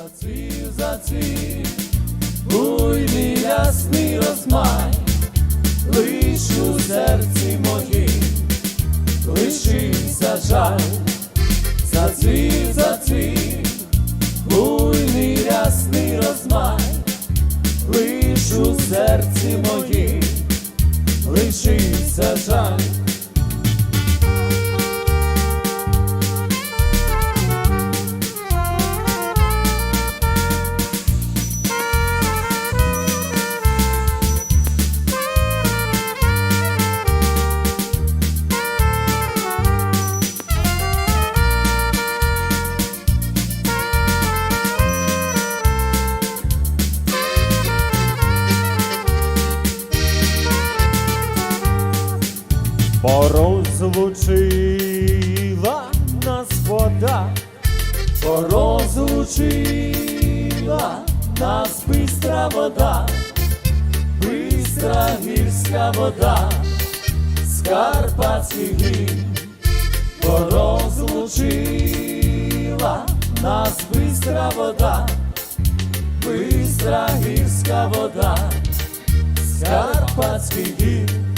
Зацвів, зацвів, буйний ясний розмай, лиш у серці моїм лишився жаль, зацвів, зацвів, буйний ясний розмай, лиш у серці моїм лишився жаль. Порозлучила нас вода, порозлучила нас бистра вода, бистра гірська вода, з Карпатських гір, порозлучила нас бистра вода, бистра гірська вода, з Карпатських гір.